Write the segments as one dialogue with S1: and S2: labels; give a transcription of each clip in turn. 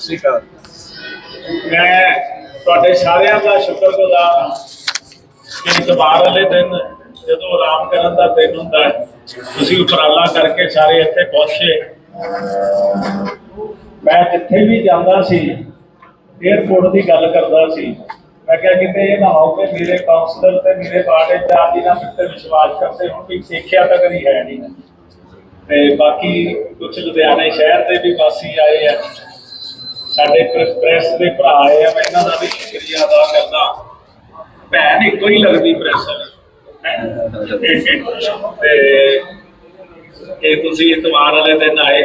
S1: ਸ੍ਰੀ ਅਕਾਲ।
S2: ਮੈਂ ਤੁਹਾਡੇ ਸਾਰਿਆਂ ਦਾ ਸ਼ੁਕਰਗੁਜ਼ਾਰ ਹਾਂ ਕਿ ਇਤਵਾਰ ਵਾਲੇ ਦਿਨ ਜਦੋਂ ਆਰਾਮ ਕਰਨ ਦਾ ਦਿਨ ਹੁੰਦਾ ਹੈ, ਤੁਸੀਂ ਉਪਰਾਲਾ ਕਰਕੇ ਸਾਰੇ ਇੱਥੇ ਪਹੁੰਚੇ। ਮੈਂ ਜਿੱਥੇ ਵੀ ਜਾਂਦਾ ਸੀ 에어ਪੋਰਟ ਦੀ ਗੱਲ ਕਰਦਾ ਸੀ। ਮੈਂ ਕਿਹਾ ਕਿਤੇ ਇਹ ਨਾ ਹੋ ਕਿ ਮੇਰੇ ਕਾਉਂਸਲਰ ਤੇ ਮੇਰੇ ਪਾਰਟੀ ਤੇ ਆਦੀ ਨਾ ਮਿੱਤਰ ਵਿਸ਼ਵਾਸ ਕਰਦੇ ਹੁਣ ਵੀ ਦੇਖਿਆ ਤਾਂ ਕਦੀ ਹੈ ਨਹੀਂ। ਤੇ ਬਾਕੀ ਕੁਝ ਲੁਧਿਆਣੇ ਸ਼ਹਿਰ ਦੇ ਵੀ ਵਾਸੀ ਆਏ ਆ। ਸਾਡੇ ਪ੍ਰੈਸ ਦੇ ਭਰਾ ਆਏ ਆ ਮੈਂ ਇਹਨਾਂ ਦਾ ਵੀ ਸ਼ੁਕਰੀਆ ਅਦਾ ਕਰਦਾ। ਭੈਣ ਇੱਕੋ ਹੀ ਲੱਗਦੀ ਪ੍ਰੈਸ ਤੇ ਕਿ ਤੁਸੀਂ ਇਤਵਾਰ ਵਾਲੇ ਦਿਨ ਆਏ।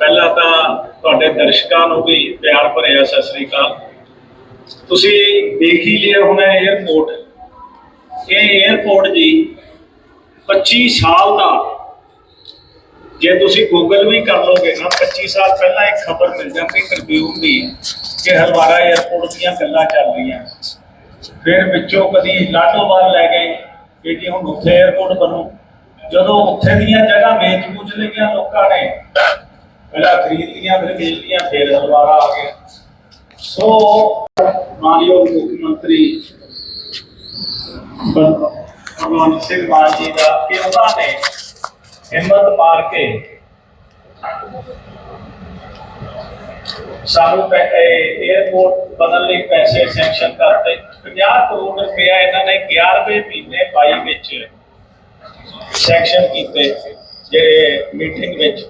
S2: ਪਹਿਲਾਂ ਤਾਂ ਤੁਹਾਡੇ ਦਰਸ਼ਕਾਂ ਨੂੰ ਵੀ ਪਿਆਰ ਭਰਿਆ, ਸਤਿ ਸ੍ਰੀ ਅਕਾਲ। ਤੁਸੀਂ ਦੇਖ ਹੀ ਲਿਆ ਹੁਣ 에ਅਰਪੋਰਟ ਇਹ 에ਅਰਪੋਰਟ ਜੀ 25 ਸਾਲ ਦਾ ਜੇ ਤੁਸੀਂ ਗੂਗਲ ਵੀ ਕਰ ਲੋਗੇ ਨਾ 25 ਸਾਲ ਪਹਿਲਾਂ ਇੱਕ ਖਬਰ ਮਿਲ ਜਾਂਦੀ ਟ੍ਰਿਬਿਊਨ ਦੀ ਕਿ ਹਲਵਾਰਾ 에ਅਰਪੋਰਟ ਦੀਆਂ ਗੱਲਾਂ ਚੱਲ ਰਹੀਆਂ। ਫਿਰ ਵਿੱਚੋਂ ਕਦੀ ਲਾਟੋਵਾਲ ਲੈ ਗਏ ਕਿ ਜੀ ਹੁਣ ਉੱਥੇ 에ਅਰਪੋਰਟ ਬਣੂ। ਜਦੋਂ ਉੱਥੇ ਦੀਆਂ ਜਗ੍ਹਾ ਵੇਚ ਪੁੱਜ ਲਈਆਂ ਲੋਕਾਂ ਨੇ, ਪਹਿਲਾਂ ਖਰੀਦ ਲੀਆਂ, ਫਿਰ ਵੇਚ ਲੀਆਂ, ਫਿਰ ਹਲਵਾਰਾ ਆ ਗਿਆ। ਸੋ, ਮਾਨਯੋਗ ਮੁੱਖ ਮੰਤਰੀ ਭਗਵੰਤ ਸਿੰਘ ਮਾਨ ਜੀ ਦਾ ਕਿ ਉਹਨਾਂ ਨੇ ਹਿੰਮਤ ਮਾਰ ਕੇ ਸਾਨੂੰ 에어ਪੋਰਟ ਬਦਲ ਲਈ ਪੈਸੇ ਸੈਂਕਸ਼ਨ ਕਰਤੇ। 50 ਕਰੋੜ ਰੁਪਇਆ ਇਹਨਾਂ ਨੇ 11ਵੇਂ ਮਹੀਨੇ 22 ਵਿੱਚ ਸੈਂਕਸ਼ਨ ਕੀਤੇ, ਜਿਹੜੇ ਮੀਟਿੰਗ ਵਿੱਚ।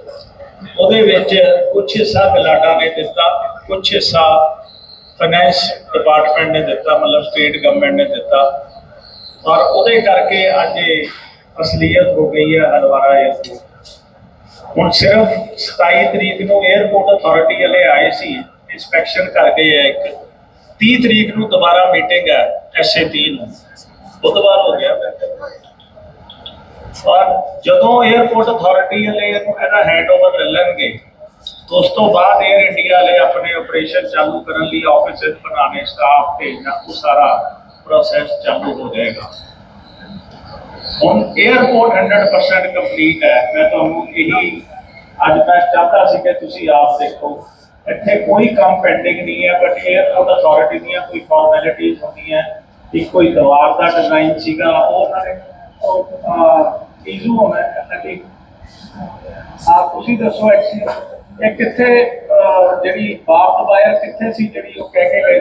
S2: ਉਹਦੇ ਵਿੱਚ ਕੁਝ ਹਿੱਸਾ ਗਲਾਡਾ ਨੇ ਦਿੱਤਾ ਕੁਝ ਹਿੱਸਾ ਫਾਈਨੈਂਸ ਡਿਪਾਰਟਮੈਂਟ ਨੇ ਦਿੱਤਾ, ਮਤਲਬ ਸਟੇਟ ਗਵਰਨਮੈਂਟ ਨੇ ਦਿੱਤਾ। ਔਰ ਉਹਦੇ ਕਰਕੇ ਅੱਜ ਅਸਲੀਅਤ ਹੋ ਗਈ ਹੈ ਹਲਵਾਰਾ 에어ਪੋਰਟ ਹੁਣ ਸਿਰਫ 27 ਤਰੀਕ ਨੂੰ 에어ਪੋਰਟ ਅਥਾਰਟੀ ਵਾਲੇ ਆਏ ਸੀ ਇਨਸਪੈਕਸ਼ਨ ਕਰ ਗਏ ਆ ਇੱਕ। 30 ਤਰੀਕ ਨੂੰ ਦੁਬਾਰਾ ਮੀਟਿੰਗ ਹੈ ਐਸਏਪੀ ਨੂੰ। ਬੁੱਧਵਾਰ ਹੋ ਗਿਆ। ਔਰ ਜਦੋਂ 에어ਪੋਰਟ ਅਥਾਰਟੀ ਵਾਲੇ ਇਹਨੂੰ ਇਹਦਾ ਹੈਂਡਓਵਰ ਲੈ ਲੈਣਗੇ, ਉਸ ਤੋਂ ਬਾਅਦ 에ਅਰ ਇੰਡੀਆ ਵਾਲੇ ਆਪਣੇ ਆਪਰੇਸ਼ਨ ਚਾਲੂ ਕਰਨ ਲਈ ਆਫਿਸਰ ਬਣਾਣੇ ਸਟਾਫ ਭੇਜਣਾ, ਉਹ ਸਾਰਾ ਪ੍ਰੋਸੈਸ ਚਾਲੂ ਹੋ ਜਾਏਗਾ। ਹੁਣ 에ਅਰਪੋਰਟ 100% ਕੰਪਲੀਟ ਹੈ। ਮੈਂ ਤੁਹਾਨੂੰ ਇਹੀ ਅੱਜ ਮੈਂ ਚਾਹਤਾ ਸੀ ਕਿ ਤੁਸੀਂ ਆਪ ਦੇਖੋ। ਇੱਥੇ ਕੋਈ ਕੰਮ ਪੈਂਡਿੰਗ ਨਹੀਂ ਹੈ ਬਟ 에ਅਰਪੋਰਟ ਅਥਾਰਟੀ ਦੀਆਂ ਕੋਈ ਫਾਰਮੈਲਿਟੀਆਂ ਹੁੰਦੀਆਂ। ਇੱਕ ਕੋਈ ਦੀਵਾਰ ਦਾ ਡਿਜ਼ਾਈਨ ਸੀਗਾ, ਉਹ ਉਹਨਾਂ ਨੇ ਇਸ਼ੂ ਹੋਣਾ ਹੈ। ਆਪ ਤੁਸੀਂ ਦੱਸੋ ਐਕਚੁਅਲੀ ਇਹ ਕਿੱਥੇ ਜਿਹੜੀ ਬਾਪ ਵਾਇਰ ਕਿੱਥੇ ਸੀ ਜਿਹੜੀ ਉਹ ਕਹਿ ਕੇ ਗਏ?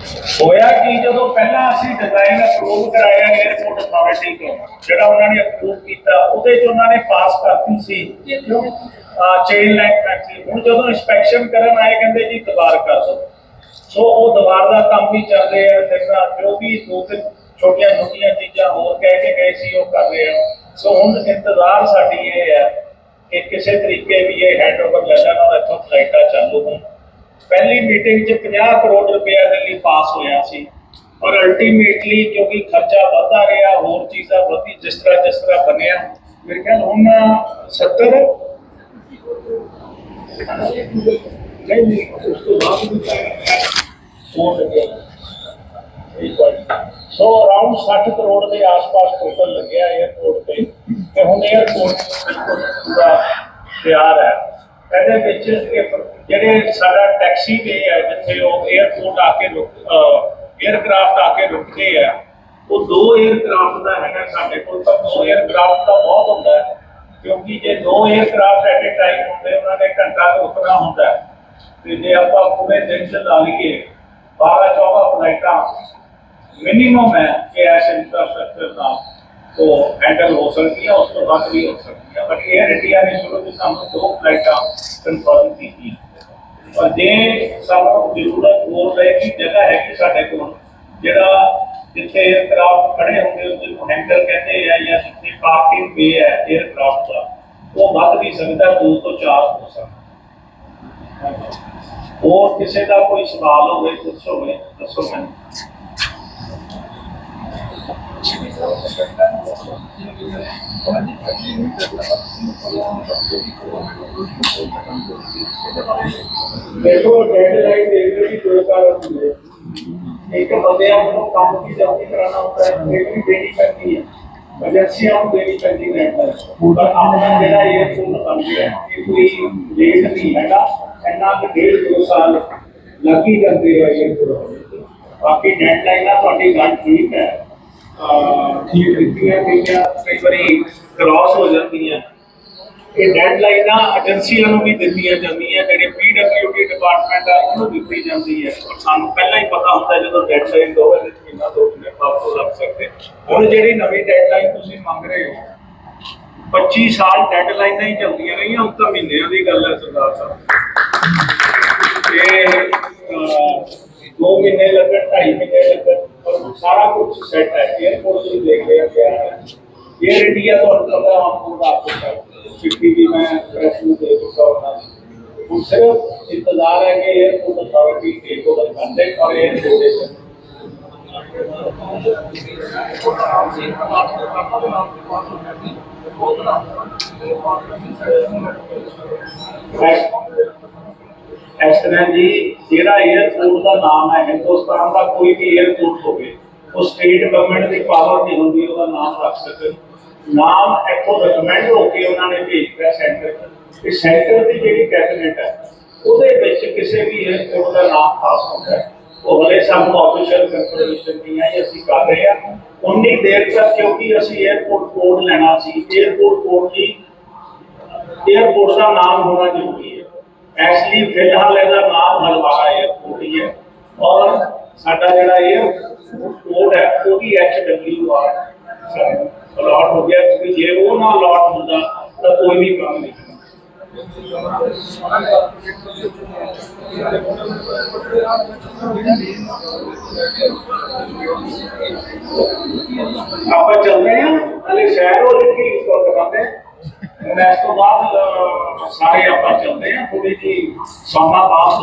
S2: ਹੋਇਆ ਕਿ ਜਦੋਂ ਪਹਿਲਾਂ ਅਸੀਂ ਡਿਜ਼ਾਈਨ ਅਪਰੂਵ ਕਰਾਇਆ 에어ਪੋਰਟ ਅਥਾਰਟੀ ਤੋਂ, ਜਿਹੜਾ ਉਹਨਾਂ ਨੇ ਅਪਰੂਵ ਕੀਤਾ, ਉਹਦੇ 'ਚ ਉਹਨਾਂ ਨੇ ਪਾਸ ਕਰਤੀ ਸੀ ਚੇਨ ਲਾਈਨ ਫੈਕਟਰੀ ਹੁਣ ਜਦੋਂ ਇਨਸਪੈਕਸ਼ਨ ਕਰਨ ਆਏ, ਕਹਿੰਦੇ ਜੀ ਦੁਬਾਰ ਕਰ ਦਿਓ। ਸੋ ਉਹ ਦੁਬਾਰ ਦਾ ਕੰਮ ਵੀ ਚੱਲ ਰਿਹਾ ਹੈ ਦੇਖਣਾ ਜੋ ਵੀ ਦੋ ਤਿੰਨ ਛੋਟੀਆਂ ਛੋਟੀਆਂ ਚੀਜ਼ਾਂ ਹੋਰ ਕਹਿ ਕੇ ਗਏ ਸੀ, ਉਹ ਕਰ ਰਹੇ ਆ ਸੋ ਹੁਣ ਇੰਤਜ਼ਾਰ ਸਾਡੀ ਇਹ ਹੈ ਕਿ ਕਿਸੇ ਤਰੀਕੇ ਵੀ ਇਹ ਹੈਂਡਓਵਰ ਲੈ ਲੈਣ ਔਰ ਇੱਥੋਂ ਫਲਾਈਟਾਂ ਚਾਲੂ ਹੋਣ। ਪਹਿਲੀ ਮੀਟਿੰਗ 'ਚ 50 ਕਰੋੜ ਰੁਪਏ ਦੇ ਲਈ ਪਾਸ ਹੋਇਆ ਸੀ। ਔਰ ਅਲਟੀਮੇਟਲੀ ਕਿਉਂਕਿ ਖਰਚਾ ਵਧਦਾ ਰਿਹਾ, ਹੋਰ ਚੀਜ਼ਾਂ ਵਧੀ, ਜਿਸ ਤਰ੍ਹਾਂ ਜਿਸ ਤਰ੍ਹਾਂ ਬਣਿਆ। ਮੇਰੇ ਖਿਆਲ ਹੁਣ 70 ਉਸ ਤੋਂ ਬਾਅਦ ਸੋ ਅਰਾਊਂਡ 60 ਕਰੋੜ ਦੇ ਆਸ-ਪਾਸ ਟੋਟਲ ਲੱਗਿਆ ਏਅਰਪੋਰਟ ਤੇ। ਤੇ ਹੁਣ ਏਅਰਪੋਰਟ ਬਿਲਕੁਲ ਪੂਰਾ ਤਿਆਰ ਹੈ। جیسی پہ ہے جہاں پورٹ آ کے رکتے ہیں وہ دوسٹ ایٹ اے ٹائم ہوں نے گھنٹہ تو اتنا ہوں جی آپ پورے دن چلا لیے بارہ چولہ فلائٹاں مینیمم ہے کہ ایس انفراسٹکچر ਉਹ ਹੈਂਡਲ ਹੋ ਸਕਦੀ ਹੈ ਉਸ ਤੋਂ ਬਾਅਦ ਵੀ ਹੋ ਸਕਦੀ ਹੈ ਬਟ ਇਹ ਇੰਡੀਆ ਨੇ ਸ਼ੁਰੂ ਤੋਂ ਸਾਨੂੰ ਦੋ ਫਲਾਈਟਾਂ ਕਨਫਰਮ ਕੀਤੀ ਪਰ ਜੇ ਸਾਨੂੰ ਜ਼ਰੂਰਤ ਹੋਰ ਰਹੇਗੀ ਜਗ੍ਹਾ ਹੈ ਕਿ ਸਾਡੇ ਕੋਲ, ਜਿਹੜਾ ਜਿੱਥੇ 에ਅਰਕ੍ਰਾਫਟ ਖੜੇ ਹੁੰਦੇ ਉਸ ਨੂੰ ਹੈਂਡਲ ਕਹਿੰਦੇ ਆ ਜਾਂ ਜਿੱਥੇ ਪਾਰਕਿੰਗ ਵੇ ਹੈ 에ਅਰਕ੍ਰਾਫਟ ਦਾ, ਉਹ ਵੱਧ ਵੀ ਸਕਦਾ, ਦੋ ਤੋਂ ਚਾਰ ਹੋ ਸਕਦਾ। ਹੋਰ ਕਿਸੇ ਦਾ ਕੋਈ ਸਵਾਲ ਹੋਵੇ ਪੁੱਛੋ ਮੈਨੂੰ ਦੱਸੋ ਮੈਨੂੰ ਦੇਖੋ ਡੈਡਲਾਈਨ ਦੇਖ ਲਈ ਦੋ ਕਾਰਨ ਹੁੰਦੇ ਆ। ਇੱਕ ਬੰਦਿਆਂ ਨੂੰ ਕੰਮ ਕੀ ਜਲਦੀ ਕਰਾਉਣਾ ਹੁੰਦਾ ਹੈ ਇਹ ਵੀ ਦੇਣੀ ਪੈਂਦੀ ਹੈ ਏਜੰਸੀਆਂ ਨੂੰ ਦੇਣੀ ਪੈਂਦੀ ਹੈ ਪਰ ਆਪਣਾ ਜਿਹੜਾ ਇਹ ਫੋਨ ਬਣ ਗਿਆ ਇਹ ਕੋਈ ਲੇਟ ਨਹੀਂ ਹੈਗਾ ਇੰਨਾ ਕਿ ਡੇਢ ਦੋ ਸਾਲ ਲੱਗੀ ਜਾਂਦੇ ਆ ਇਹ ਪੂਰਾ ਬਾਕੀ ਡੈਡਲਾਈਨਾਂ ਤੁਹਾਡੀ ਗੱਲ ਠੀਕ ਹੈ ਅਹ ਠੀਕ ਦਿੱਤੀਆਂ ਗਈਆਂ ਕਈ ਵਾਰੀ ਕ੍ਰਾਸ ਹੋ ਜਾਂਦੀਆਂ ਇਹ ਡੈਡਲਾਈਨਾਂ ਏਜੰਸੀਆਂ ਨੂੰ ਵੀ ਦਿੱਤੀਆਂ ਜਾਂਦੀਆਂ, ਜਿਹੜੇ ਪੀਡਬਲਿਊਡੀ ਡਿਪਾਰਟਮੈਂਟ ਆ ਉਹਨੂੰ ਦਿੱਤੀ ਜਾਂਦੀ ਹੈ। ਔਰ ਸਾਨੂੰ ਪਹਿਲਾਂ ਹੀ ਪਤਾ ਹੁੰਦਾ ਜਦੋਂ ਡੈਡਲਾਈਨ ਦੋ ਹੈ ਮਹੀਨਾ ਦੋ ਮਹੀਨੇ ਵਾਪਸ ਲੱਗ ਸਕਦੇ। ਹੁਣ ਜਿਹੜੀ ਨਵੀਂ ਡੈਡਲਾਈਨ ਤੁਸੀਂ ਮੰਗ ਰਹੇ ਹੋ 25 ਸਾਲ ਡੈਡਲਾਈਨਾਂ ਹੀ ਚੱਲਦੀਆਂ ਰਹੀਆਂ ਉਹ ਤਾਂ ਮਹੀਨਿਆਂ ਦੀ ਗੱਲ ਹੈ ਸਰਦਾਰ ਸਾਹਿਬ। ਇਹ دو مہینے لگن ڈھائی مہینے لگن اور سارا کچھ سیٹ ہے۔ ایئرپورٹ بھی دیکھ لیا گیا ہے ایئر انڈیا تو پتا ہم پورا آپ کو چھٹی بھی میں پریس میں دے چکا ہوتا ہوں صرف انتظار ہے کہ ایئرپورٹ اتھارٹی کے کو کنٹیکٹ اور ایئر کوڈیشن Thank you. ਇਸ ਤਰ੍ਹਾਂ ਜੀ, ਜਿਹੜਾ 에ਅਰਪੋਰਟ ਦਾ ਨਾਮ ਹੈ, ਹਿੰਦੁਸਤਾਨ ਦਾ ਕੋਈ ਵੀ 에ਅਰਪੋਰਟ ਹੋਵੇ, ਉਹ ਸਟੇਟ ਗਵਰਨਮੈਂਟ ਦੀ ਪਾਵਰ ਨਹੀਂ ਹੁੰਦੀ, ਉਹਦਾ ਨਾਮ ਰੱਖ ਸਕਣ ਨਾਮ ਇੱਥੋਂ ਰეკਮੈਂਡ ਹੋ ਕੇ ਉਹਨਾਂ ਨੇ ਭੇਜਿਆ ਸੈਂਟਰ ਤੇ। ਸੈਂਟਰ ਦੀ ਜਿਹੜੀ ਕੈਬਨਿਟ ਹੈ, ਉਹਦੇ ਵਿੱਚ ਕਿਸੇ ਵੀ 에ਅਰਪੋਰਟ ਦਾ ਨਾਮ ਖਾਸ ਹੁੰਦਾ ਹੈ। ਉਹ ਹਲੇ ਸਾਨੂੰ ਆਫੀਸ਼ੀਅਲ ਕਨਫਰਮੇਸ਼ਨ ਨਹੀਂ ਆਈ, ਅਸੀਂ ਕਰ ਰਹੇ ਹਾਂ। ਉਨੀ ਦੇਰ ਤੱਕ ਕਿਉਂਕਿ ਅਸੀਂ 에ਅਰਪੋਰਟ ਕੋਡ ਲੈਣਾ ਸੀ 에ਅਰਪੋਰਟ ਕੋਡ ਦੀ 에ਅਰਪੋਰਟ ਦਾ ਨਾਮ ਹੋਣਾ ਜ਼ਰੂਰੀ ਹੈ। ਐਕਚੁਅਲੀ ਫਿਲਹਾਲ ਇਹਦਾ ਨਾਮ ਹਲਵਾਰਾ 에ਅਰਪੋਰਟ ਹੀ ਹੈ। ਔਰ ਸਾਡਾ ਜਿਹੜਾ 에ਅਰ ਕੋਡ ਹੈ ਉਹ ਵੀ ਐਚ ਡਬਲਯੂ ਆਰ ਅਲਾਟ ਹੋ ਗਿਆ, ਕਿਉਂਕਿ ਜੇ ਉਹ ਨਾ ਅਲਾਟ ਹੁੰਦਾ, ਤਾਂ ਕੋਈ ਵੀ ਕੰਮ ਨਹੀਂ ਕਰਨਾ ਆਪਾਂ ਚੱਲਦੇ ਹਾਂ, ਹਲੇ ਸ਼ਹਿਰ ਹੋ ਜੂਗੀ ਇਸ ਤੋਂ ਕਰਦੇ ਹੁਣ ਇਸ ਤੋਂ ਬਾਅਦ ਸਾਰੇ ਆਪਾਂ ਚੱਲਦੇ ਹਾਂ ਥੋੜੀ ਜੀ ਸਮਾਂ ਬਾਅਦ